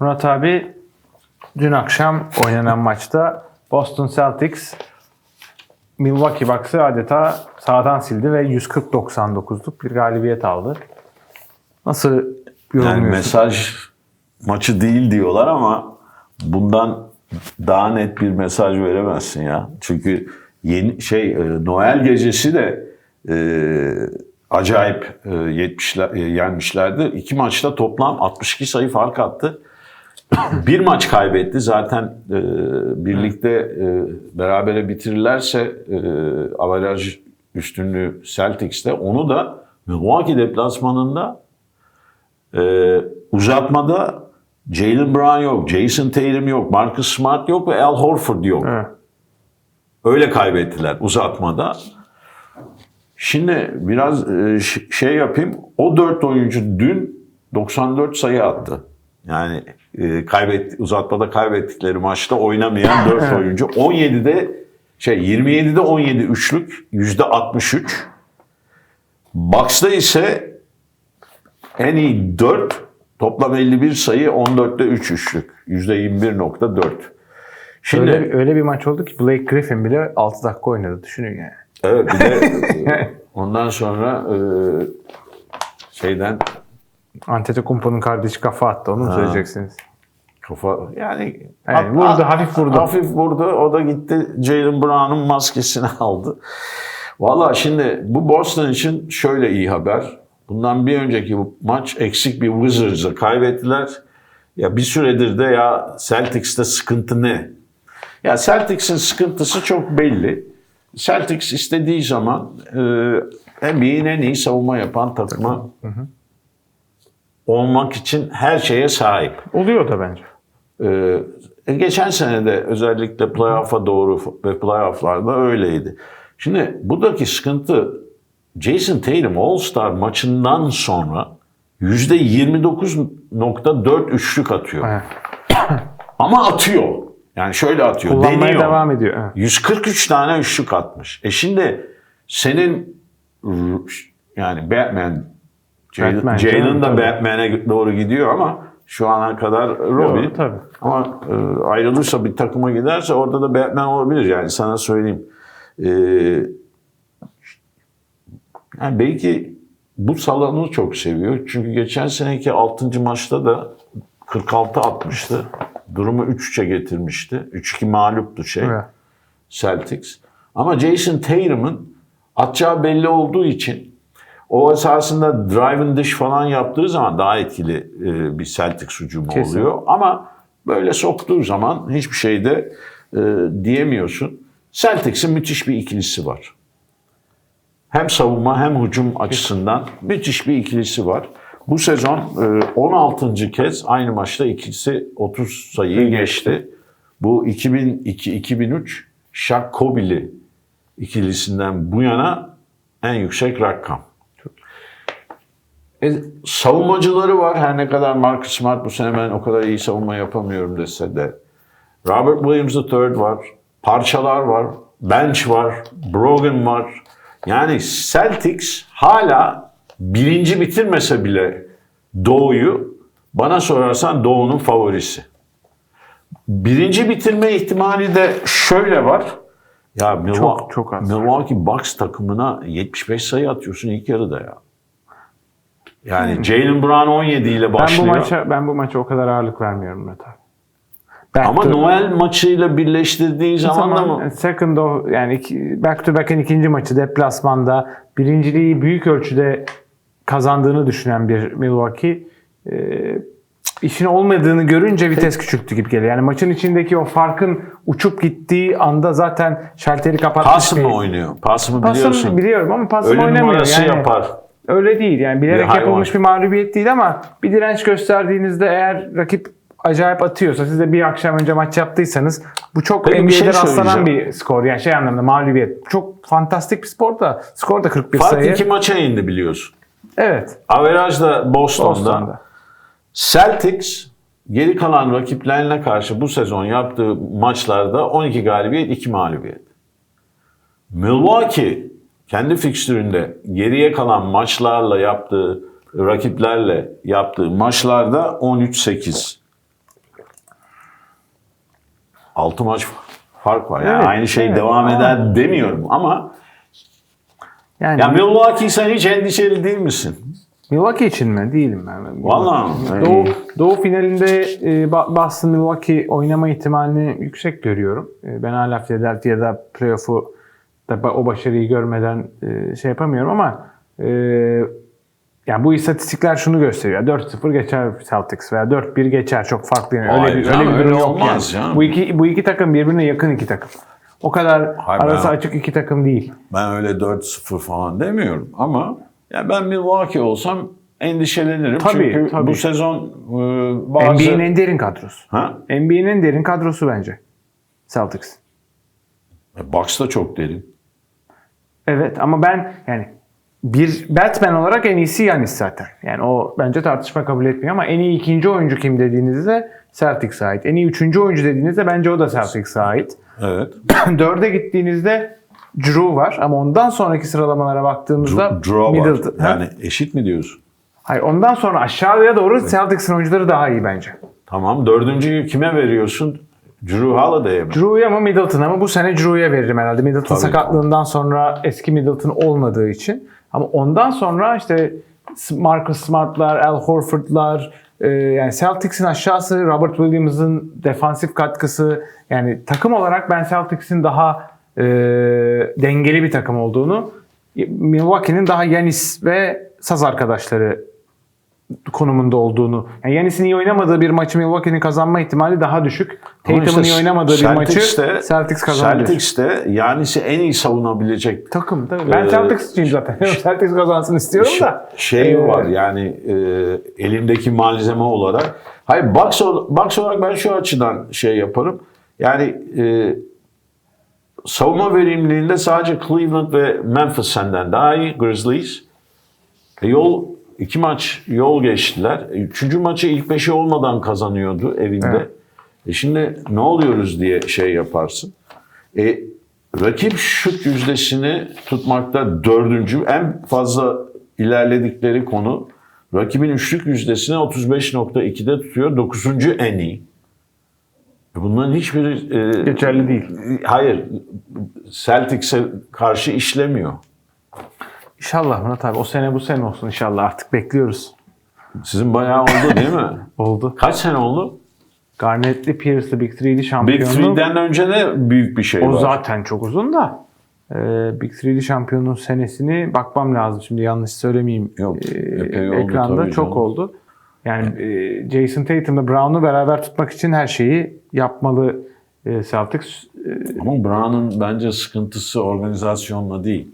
Murat abi dün akşam oynanan maçta Boston Celtics Milwaukee Bucks'ı adeta sağdan sildi ve 140-99'luk bir galibiyet aldı. Nasıl Yani yorumluyorsun? mesaj maçı değil diyorlar ama bundan daha net bir mesaj veremezsin ya. Çünkü yeni şey e, Noel gecesi de e, acayip e, 70'ler e, yenmişlerdi. İki maçta toplam 62 sayı fark attı. bir maç kaybetti. Zaten e, birlikte e, berabere bitirirlerse e, averaj üstünlüğü Celtics'te. Onu da Milwaukee deplasmanında ee, uzatmada Jalen Brown yok, Jason Tatum yok, Marcus Smart yok ve Al Horford yok. Evet. Öyle kaybettiler uzatmada. Şimdi biraz e, şey yapayım. O dört oyuncu dün 94 sayı attı. Yani e, kaybet uzatmada kaybettikleri maçta oynamayan 4 oyuncu. 17'de şey 27'de 17 üçlük, yüzde 63. Bucks'ta ise en iyi 4 toplam 51 sayı 14'te 3 üçlük. %21.4. Şimdi Öyle, öyle bir maç oldu ki Blake Griffin bile 6 dakika oynadı. Düşünün yani. evet bir de ondan sonra e, şeyden Antetokounmpo'nun kardeşi kafa attı. Onu mu söyleyeceksiniz? kafa yani Yani vurdu, hafif vurdu. Hafif vurdu. O da gitti Jalen Brown'un maskesini aldı. Valla şimdi bu Boston için şöyle iyi haber. Bundan bir önceki bu maç eksik bir Wizards'ı kaybettiler. Ya bir süredir de ya Celtics'te sıkıntı ne? Ya Celtics'in sıkıntısı çok belli. Celtics istediği zaman e, NBA'in en iyi savunma yapan takımı olmak için her şeye sahip. Oluyor da bence. Ee, geçen sene de özellikle playoff'a doğru ve playoff'larda öyleydi. Şimdi buradaki sıkıntı Jason Tatum All-Star maçından sonra %29.4 üçlük atıyor. Evet. Ama atıyor. Yani şöyle atıyor. Kullanmaya deniyor. devam ediyor. Evet. 143 tane üçlük atmış. E şimdi senin yani Batman Batman, canım, da. Batman'e doğru gidiyor ama şu ana kadar Robin. Doğru, tabii. Ama e, ayrılırsa bir takıma giderse orada da Batman olabilir yani sana söyleyeyim. E, yani belki bu salonu çok seviyor. Çünkü geçen seneki 6. maçta da 46 atmıştı. Durumu 3-3'e getirmişti. 3-2 mağluptu şey. Evet. Celtics. Ama Jason Tatum'un atacağı belli olduğu için o esasında drive and dish falan yaptığı zaman daha etkili e, bir Celtics hücumu Kesin. oluyor. Ama böyle soktuğu zaman hiçbir şeyde e, diyemiyorsun. Celtics'in müthiş bir ikilisi var. Hem savunma hem hücum açısından müthiş bir ikilisi var. Bu sezon e, 16. kez aynı maçta ikisi 30 sayıyı geçti. Bu 2002-2003 Shaq Kobe'li ikilisinden bu yana en yüksek rakam. E, savunmacıları var. Her ne kadar Marcus Smart bu sene ben o kadar iyi savunma yapamıyorum dese de. Robert Williams III var. Parçalar var. Bench var. Brogan var. Yani Celtics hala birinci bitirmese bile Doğu'yu bana sorarsan Doğu'nun favorisi. Birinci bitirme ihtimali de şöyle var. Ya Milwaukee, Çok- çok. Milwaukee Bucks takımına 75 sayı atıyorsun ilk yarıda ya. Yani Jalen Brown 17 ile Ben bu başlıyor. maça ben bu maça o kadar ağırlık vermiyorum abi. Back Ama to- Noel maçıyla birleştirdiğin zaman da zaman mı? second o yani iki- back to back'in ikinci maçı deplasmanda birinciliği büyük ölçüde kazandığını düşünen bir Milwaukee e, işin olmadığını görünce vites küçülttü gibi geliyor. Yani maçın içindeki o farkın uçup gittiği anda zaten şalteri kapatmış. Pas mı oynuyor? Pas mı biliyorsun? biliyorum ama Ölüm oynamıyor. numarası yani. yapar. Öyle değil yani bilerek Bir yapılmış bir mağlubiyet değil ama bir direnç gösterdiğinizde eğer rakip acayip atıyorsa siz de bir akşam önce maç yaptıysanız bu çok Peki bir NBA'de şey rastlanan bir skor yani şey anlamda mağlubiyet. Çok fantastik bir spor da skor da 41 Fark sayı. iki maça indi biliyorsun. Evet. Averaj da Boston'da. Boston'da. Celtics geri kalan rakiplerine karşı bu sezon yaptığı maçlarda 12 galibiyet, 2 mağlubiyet. Milwaukee kendi fikstüründe geriye kalan maçlarla yaptığı rakiplerle yaptığı maçlarda 13-8. 6 maç fark var. Yani Evet, aynı şey evet. devam eder demiyorum ama Yani ya Milwaukee sen hiç endişeli değil misin? Milwaukee için mi? Değilim ben. Vallahi mi? Doğu. Doğu finalinde e, Boston Milwaukee oynama ihtimalini yüksek görüyorum. E, ben hala Philadelphia'da playoff'u da ba- o başarıyı görmeden e, şey yapamıyorum ama e, yani bu istatistikler şunu gösteriyor. 4-0 geçer Celtics veya 4-1 geçer. Çok farklı yani. Hayır Öyle bir, canım, öyle bir öyle durum yok olmaz yani. canım. Bu iki bu iki takım birbirine yakın iki takım. O kadar Hayır, arası ben- açık iki takım değil. Ben öyle 4-0 falan demiyorum ama ya ben Milwaukee olsam endişelenirim. Tabii, Çünkü tabii. bu sezon e, bazı... NBA'nin en derin kadrosu. Ha? NBA'nin en derin kadrosu bence. Celtics. E, Bucks da çok derin. Evet ama ben yani bir Batman olarak en iyisi Yanis zaten. Yani o bence tartışma kabul etmiyor ama en iyi ikinci oyuncu kim dediğinizde Celtics'e ait. En iyi üçüncü oyuncu dediğinizde bence o da Celtics'e ait. Evet. Dörde gittiğinizde Drew var ama ondan sonraki sıralamalara baktığımızda Draw var. Middleton. Ha? Yani eşit mi diyorsun? Hayır ondan sonra aşağıya doğru Celtics'in oyuncuları daha iyi bence. Tamam. Dördüncüyü kime veriyorsun? Drew Holiday'e mi? Drew'ya ama Middleton ama bu sene Drew'ya veririm herhalde. Middleton Tabii. sakatlığından sonra eski Middleton olmadığı için. Ama ondan sonra işte Marcus Smart'lar, Al Horford'lar, e, yani Celtics'in aşağısı Robert Williams'ın defansif katkısı yani takım olarak ben Celtics'in daha e, dengeli bir takım olduğunu Milwaukee'nin daha Yanis ve saz arkadaşları konumunda olduğunu. Yani Yanis'in iyi oynamadığı bir maçı Milwaukee'nin kazanma ihtimali daha düşük. Tatum'un işte iyi oynamadığı bir maçı Celtics'te- Celtics kazanabilir. Celtics'te Yanis'i en iyi savunabilecek Takım tabii. Ben Ee, Celtics'ciyim zaten. Celtics kazansın istiyorum da. şey Ee, var yani e, elimdeki malzeme olarak. Hayır box, box olarak ben şu açıdan şey yaparım. Yani e, savunma verimliliğinde sadece Cleveland ve Memphis senden daha iyi Grizzlies. E, yol iki maç yol geçtiler. Üçüncü maçı ilk beşi olmadan kazanıyordu evinde. Evet. E şimdi ne oluyoruz diye şey yaparsın. E, rakip şut yüzdesini tutmakta dördüncü en fazla ilerledikleri konu rakibin üçlük yüzdesini 35.2'de tutuyor. Dokuzuncu en iyi. E, Bunların hiçbiri e, Geçerli değil. Hayır. Celtics'e karşı işlemiyor. İnşallah Murat abi. O sene bu sene olsun inşallah. Artık bekliyoruz. Sizin bayağı oldu değil mi? Oldu. Kaç sene oldu? Garnett'li Pierce'lı Big 3'li Big şampiyonu. Three'den önce ne büyük bir şey o var? zaten çok uzun da. Ee, Big 3'li şampiyonun senesini bakmam lazım. Şimdi yanlış söylemeyeyim. Yok, Ee, epey oldu ekranda tabii çok canım. oldu. Yani e, Jason Tatum'la Brown'u beraber tutmak için her şeyi yapmalı e, Celtics. E, Ama Brown'un bence sıkıntısı organizasyonla değil.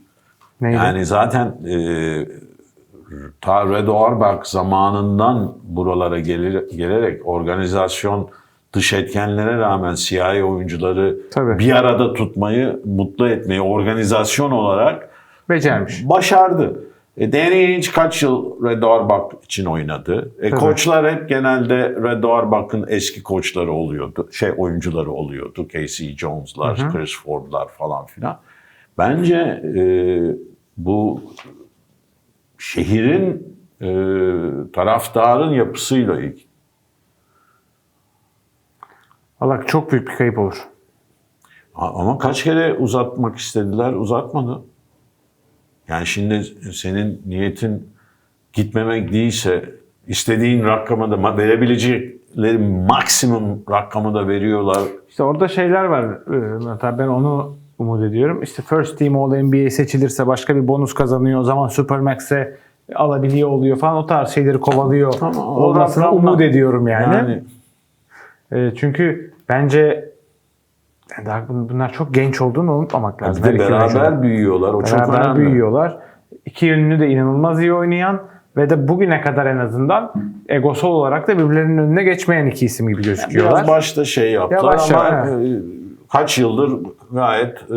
Neydi? Yani zaten e, ta Red Auerbach zamanından buralara gelir, gelerek organizasyon dış etkenlere rağmen siyahi oyuncuları Tabii. bir arada tutmayı, mutlu etmeyi organizasyon olarak Becermiş. başardı. E, Danny Ainge kaç yıl Red Auerbach için oynadı. E, Tabii. koçlar hep genelde Red Auerbach'ın eski koçları oluyordu. Şey oyuncuları oluyordu. Casey Jones'lar, Chris Ford'lar falan filan. Bence e, bu şehrin e, taraftarın yapısıyla ilgili. Allah çok büyük bir kayıp olur. Ama kaç kere uzatmak istediler, uzatmadı. Yani şimdi senin niyetin gitmemek değilse istediğin rakamı da verebilecekleri maksimum rakamı da veriyorlar. İşte orada şeyler var. e, ben onu umut ediyorum. İşte First Team All NBA seçilirse başka bir bonus kazanıyor. O zaman Supermax'e alabiliyor oluyor falan. O tarz şeyleri kovalıyor. Ama o Olmasını rakamla- umut ediyorum yani. Yani E, çünkü bence yani daha bun- bunlar çok genç olduğunu unutmamak lazım. bir de beraber büyüyorlar. O çok beraber önemli. büyüyorlar. İki yönlü de inanılmaz iyi oynayan ve de bugüne kadar en azından egosal olarak da birbirlerinin önüne geçmeyen iki isim gibi gözüküyorlar. Biraz başta şey yaptılar Yavaş ama yavaş, e, kaç yıldır gayet e,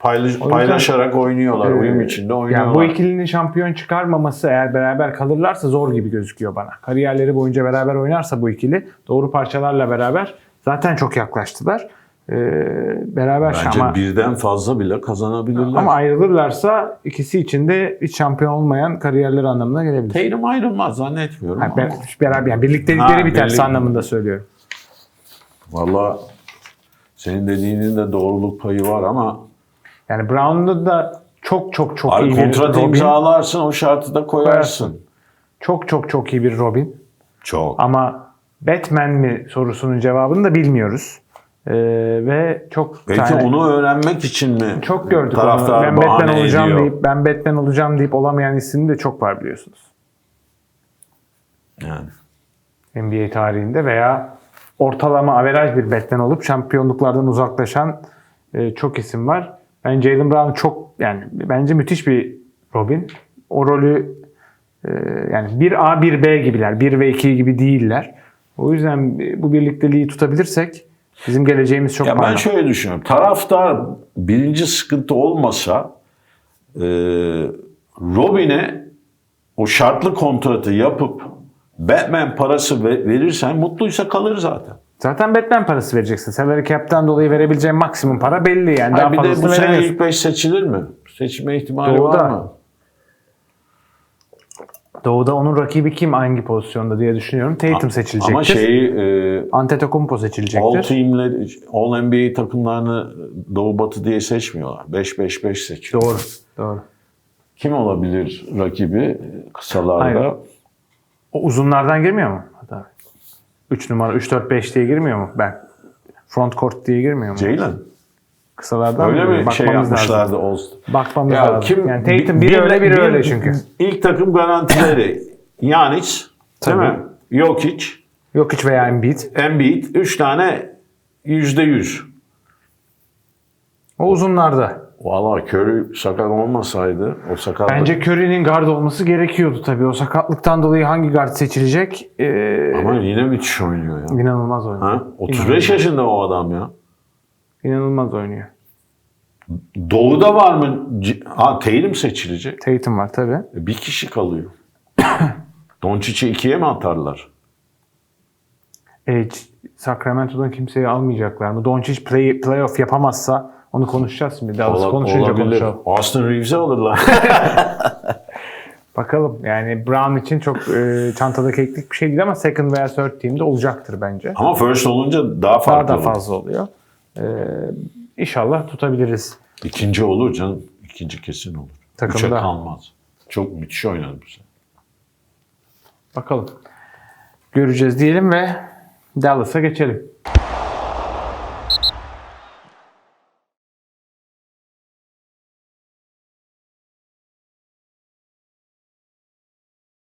paylaş- yüzden- paylaşarak oynuyorlar. Ee, uyum içinde oynuyorlar. Yani bu ikilinin şampiyon çıkarmaması eğer beraber kalırlarsa zor gibi gözüküyor bana. Kariyerleri boyunca beraber oynarsa bu ikili doğru parçalarla beraber zaten çok yaklaştılar. Ee, beraber Bence ama, birden fazla bile kazanabilirler. ama ayrılırlarsa ikisi için de hiç şampiyon olmayan kariyerleri anlamına gelebilir. Tatum ayrılmaz zannetmiyorum. Ha, ber- beraber yani birliktelikleri Ha, biterse birlik- anlamında söylüyorum. Valla Senin dediğinin de doğruluk payı var ama Yani Brown'da da çok çok çok abi iyi bir kontrat Robin. imzalarsın o şartı da koyarsın. Çok çok çok iyi bir Robin. Çok. Ama Batman mi sorusunun cevabını da bilmiyoruz. Ee, ve çok Belki tane- onu öğrenmek için mi çok gördük onu. Ben Batman olacağım ediyor? deyip ben Batman olacağım deyip olamayan isim de çok var biliyorsunuz. Yani. NBA tarihinde veya ortalama averaj bir Batman olup şampiyonluklardan uzaklaşan e, çok isim var. Ben Jalen Brown çok yani bence müthiş bir Robin. O rolü e, yani 1A 1B gibiler. 1 ve 2 gibi değiller. O yüzden e, bu birlikteliği tutabilirsek bizim geleceğimiz çok Ya ben parlak. şöyle düşünüyorum. Taraftar birinci sıkıntı olmasa e, Robin'e o şartlı kontratı yapıp Batman parası ve- verirsen mutluysa kalır zaten. Zaten Batman parası vereceksin. Salary cap'ten dolayı verebileceğin maksimum para belli yani. Daha Hayır, bir de bu sene ilk beş seçilir mi? Seçme ihtimali Doğuda. var mı? Doğu'da onun rakibi kim hangi pozisyonda diye düşünüyorum. Tatum seçilecektir. Ama şeyi e, Antetokounmpo All seçilecektir. team'le All NBA takımlarını Doğu Batı diye seçmiyorlar. 5-5-5 seçiyor. Doğru. Doğru. Kim olabilir rakibi kısalarda? Hayır. O uzunlardan girmiyor mu? Hatta 3 numara 3 4 5 diye girmiyor mu? Ben front court diye girmiyor mu? Jalen. Kısalardan Öyle mi şey Bakmamız lazım. yapmışlardı All Bakmamız Ya lazım. kim yani Tatum biri öyle biri öyle çünkü. İlk takım garantileri değil Tabii. mi? Jokic, Yok hiç veya Embiid. Embiid 3 tane yüzde yüz. O uzunlarda. Valla Curry sakat olmasaydı o sakat Bence Curry'nin guard olması gerekiyordu tabii. O sakatlıktan dolayı hangi guard seçilecek? Ee, ama yine müthiş oynuyor ya. inanılmaz oynuyor. Ha? 35 yaşında o adam ya. İnanılmaz oynuyor. Doğuda var mı? Ha Tatum seçilecek. Tatum var tabii. E, Bir kişi kalıyor. Doncic'i ikiye mi atarlar? E, C- Sacramento'dan kimseyi almayacaklar mı? Doncic play, playoff yapamazsa onu konuşacağız şimdi. Dallas Ola- konuşunca olabilir. konuşalım. Austin Reeves'i alırlar. Bakalım. Yani Brown için çok e, çantada keklik bir şey değil ama second veya third team'de olacaktır bence. Ama first olunca daha Daha farklı da olur. fazla oluyor. E, inşallah tutabiliriz. İkinci olur canım. İkinci kesin olur. Takımda. Üçe kalmaz. Çok müthiş oynadı bu sene. Bakalım. Göreceğiz diyelim ve Dallas'a geçelim.